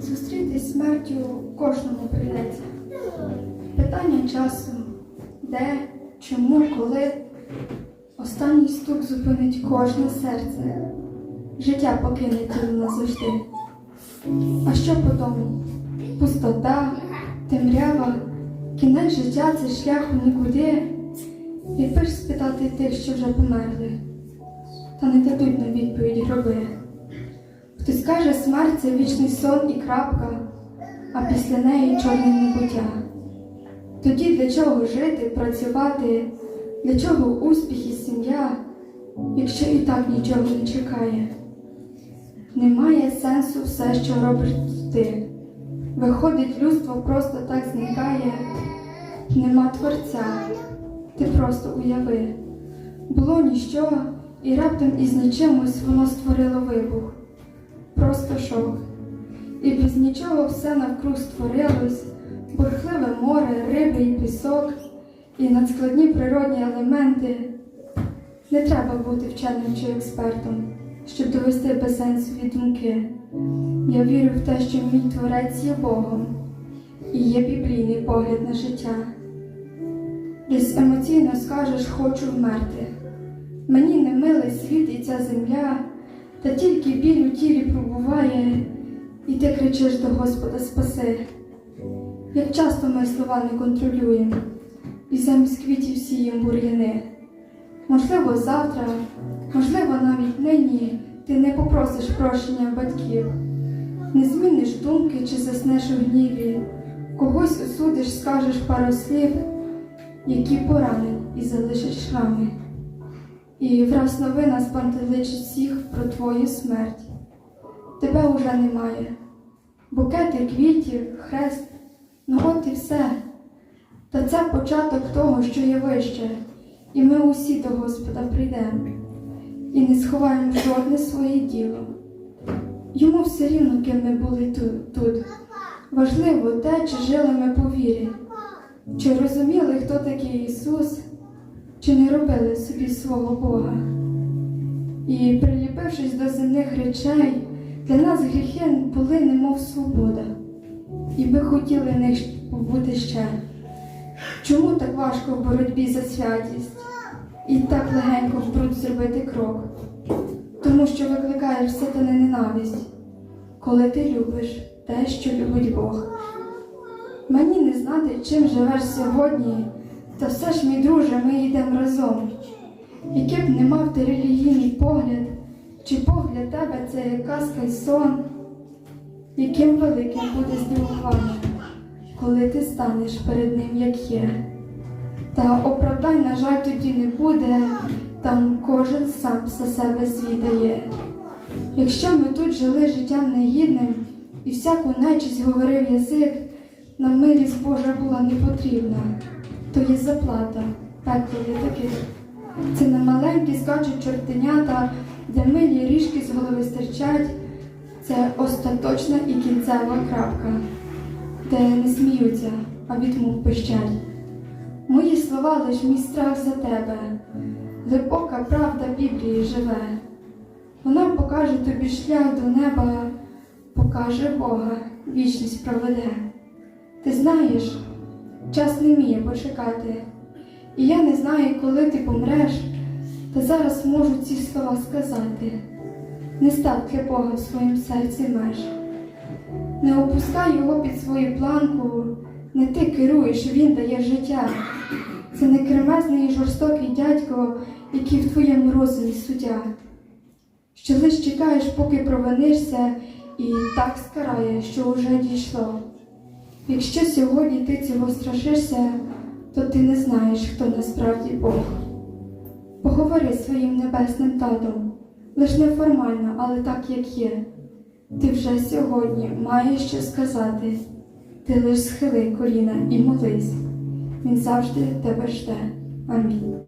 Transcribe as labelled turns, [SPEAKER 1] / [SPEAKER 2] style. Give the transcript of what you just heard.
[SPEAKER 1] Зустрітись смертю кожному прийдеться. Питання часу, де, чому, коли. Останній стук зупинить кожне серце. Життя покине тіло назавжди. А що по тому? Пустота, темрява, кінець життя це шлях у нікуди. Якби ж спитати тих, що вже померли, та не дадуть на відповідь гроби. Каже, смерть це вічний сон і крапка, а після неї чорне небуття. Тоді для чого жити, працювати, для чого успіх і сім'я, якщо і так нічого не чекає? Немає сенсу все, що робиш ти. Виходить, людство просто так зникає, нема творця, ти просто уяви. Було ніщо, і раптом із нічимось воно створило вибух. Просто шок. І без нічого все навкруг створилось, бурхливе море, риби і пісок, і надскладні природні елементи. Не треба бути вченим чи експертом, щоб довести безсенсові думки. Я вірю в те, що мій творець є Богом і є біблійний погляд на життя. Десь емоційно скажеш, хочу вмерти. Мені не милий світ і ця земля, та тільки біль у тілі пробуває, і ти кричиш до Господа спаси. Як часто ми слова не контролюємо, і замість квітів сіємо бур'яни. Можливо, завтра, можливо, навіть нині ти не попросиш прощення батьків, не зміниш думки чи заснеш у гніві, когось осудиш, скажеш пару слів, які поранять і залишать шрами. І враз новина спантеличить всіх про твою смерть. Тебе уже немає. Букети квітів, хрест, ну от і все. Та це початок того, що є вище, і ми усі до Господа прийдемо і не сховаємо жодне своє діло. Йому все рівно, ким ми були тут. Важливо те, чи жили ми по вірі, чи розуміли, хто такий Ісус, чи не робили собі свого Бога. І приліпившись до земних речей, для нас гріхи були немов свобода, і ми хотіли них побути ще. Чому так важко в боротьбі за святість і так легенько в бруд зробити крок? Тому що викликаєш сатани ненависть, коли ти любиш те, що любить Бог. Мені не знати, чим живеш сьогодні, та все ж, мій друже, ми йдемо разом. Який б не мав ти релігійний погляд, чи Бог для тебе це казка й сон, яким великим буде здивування, коли ти станеш перед ним, як є. Та оправдань, на жаль, тоді не буде, там кожен сам за себе звідає. Якщо ми тут жили життям негідним і всяку нечість говорив язик, нам милість Божа була не потрібна, то є заплата, пекло для таких. Це не маленькі скачуть чортенята, де милі ріжки з голови стирчать. Це остаточна і кінцева крапка, де не сміються, а від мук пищать. Мої слова лиш мій страх за тебе, глибока правда Біблії живе. Вона покаже тобі шлях до неба, покаже Бога, вічність проведе. Ти знаєш, час не вміє почекати, і я не знаю, коли ти помреш, та зараз можу ці слова сказати. Не став для Бога в своїм серці меж. Не опускай його під свою планку, не ти керуєш, він дає життя. Це не кремезний і жорстокий дядько, який в твоєму розумі суддя. Що лиш чекаєш, поки провинишся, і так скарає, що уже дійшло. Якщо сьогодні ти цього страшишся, то ти не знаєш, хто насправді Бог. Поговори своїм небесним татом, лиш неформально, але так, як є. Ти вже сьогодні маєш що сказати. Ти лиш схили коліна і молись. Він завжди тебе жде. Амінь.